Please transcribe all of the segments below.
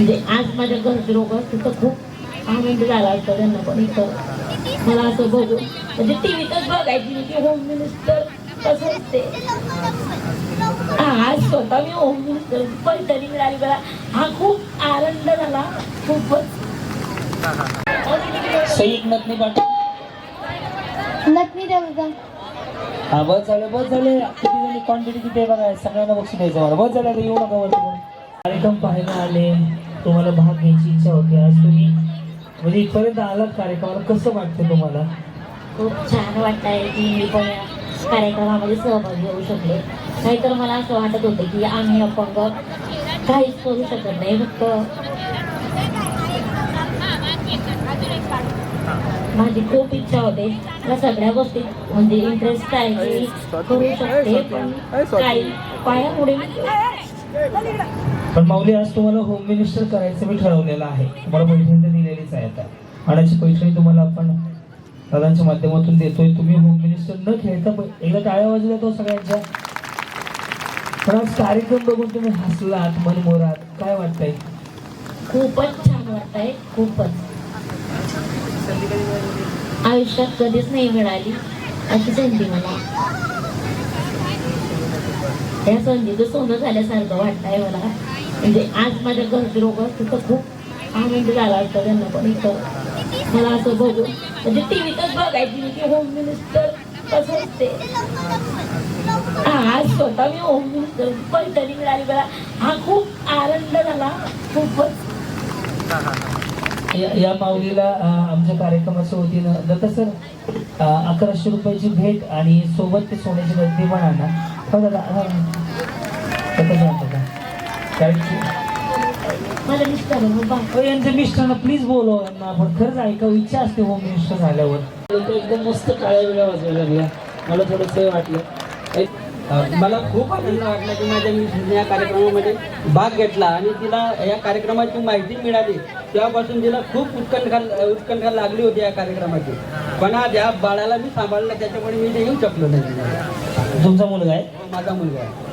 म्हणजे आज माझ्या घरचे लोक तिथं खूप आनंद झाला असता त्यांना पण इथं. मला असं बघू म्हणजे टी व्हीतच बघायची मी की होम मिनिस्टर कसं असते. हा, आज स्वतः मी होम मिनिस्टर पैठणी मिळाली मला हा खूप आनंद झाला. खूपच. सही एकनाथ नाही पाठ नक्की देवता हा बस झालं बस झाले. किती क्वांटिटी किती बघा? सगळ्यांना बक्षीस द्यायचं मला. बस झालं येऊ नका वरती कार्यक्रम पाहायला आले. तुम्हाला भाग घ्यायची इच्छा होती आज तुम्ही म्हणजे इथपर्यंत आलात कार्यक्रमाला कसं वाटतं तुम्हाला खूप छान वाटत आहे की मी पण या कार्यक्रमामध्ये सहभागी होऊ शकले नाहीतर मला असं वाटत होतं की आम्ही अपंग काहीच करू शकत नाही फक्त माझी खूप इच्छा होते मला सगळ्या गोष्टीत म्हणजे इंटरेस्ट आहे की करू शकते पण काही पायामुळे पण माऊली आज तुम्हाला होम मिनिस्टर करायचं मी ठरवलेलं आहे. तुम्हाला पैठणी तर दिलेलीच आहे आता. आणि अशी पैठणी तुम्हाला आपण दादांच्या माध्यमातून देतोय. तुम्ही होम मिनिस्टर न खेळता एकदा टाळ्या वाजल्या तो सगळ्यांच्या. पण आज कार्यक्रम बघून तुम्ही हसलात मनमोरात काय वाटतंय? खूपच छान वाटतंय. खूपच. आयुष्यात कधीच नाही मिळाली अशी संधी मला. या संधीचं सोनं झाल्यासारखं वाटतंय मला. म्हणजे आज माझ्या घरचे लोक तिथं खूप आनंद झाला असता त्यांना पण इथं. मला असं बघू म्हणजे टी व्हीतच बघायची की होम मिनिस्टर कसं असते. आज स्वतः मी होम मिनिस्टर पैठणी मिळाली मला हा खूप आनंद झाला. खूपच. या- या माऊलीला आमच्या कार्यक्रमाच्या वतीनं दत्त सर अकराशे रुपयाची भेट आणि सोबत ते सोन्याची गर्दी पण आणणार हो दादा हा. मला मिस्टर हो, यांच्या मिस्टरांना प्लीज बोलव यांना आपण खरंच ऐकावं इच्छा असते होम मिनिस्टर झाल्यावर लोक एकदम मस्त काळ्या वेळा वाजवायला लागल्या मला थोडंसं वाटलं. मला खूप आनंद वाटला की माझ्या मिसेसने या कार्यक्रमामध्ये भाग घेतला आणि तिला या कार्यक्रमाची माहिती मिळाली. तेव्हापासून तिला खूप उत्कंठा उत्कंठा लागली होती या कार्यक्रमाची. पण आज या बाळाला मी सांभाळलं त्याच्यामुळे मी इथे येऊ शकलो नाही. तुमचा मुलगा आहे? माझा मुलगा आहे.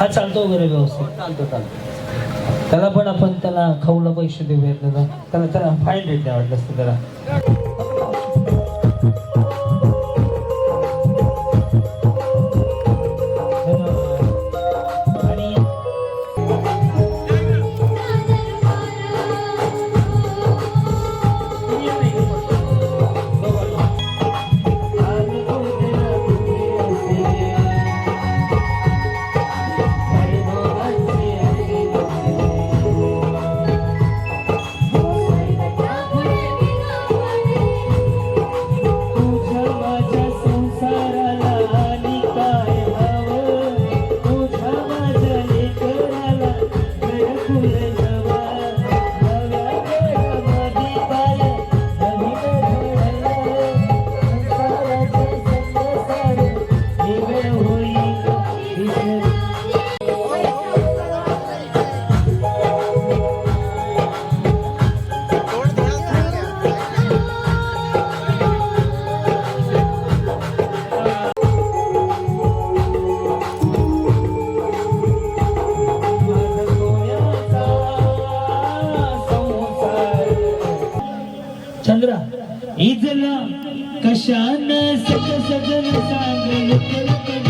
हा चालतो वगैरे व्यवस्थित. चालतो चालतो. त्याला पण आपण त्याला खाऊला पैसे देऊयात ना त्याला त्याला फाईन रेट वाटलं असतं त्याला. Hallelujah. इजला कशान सग सगन सांग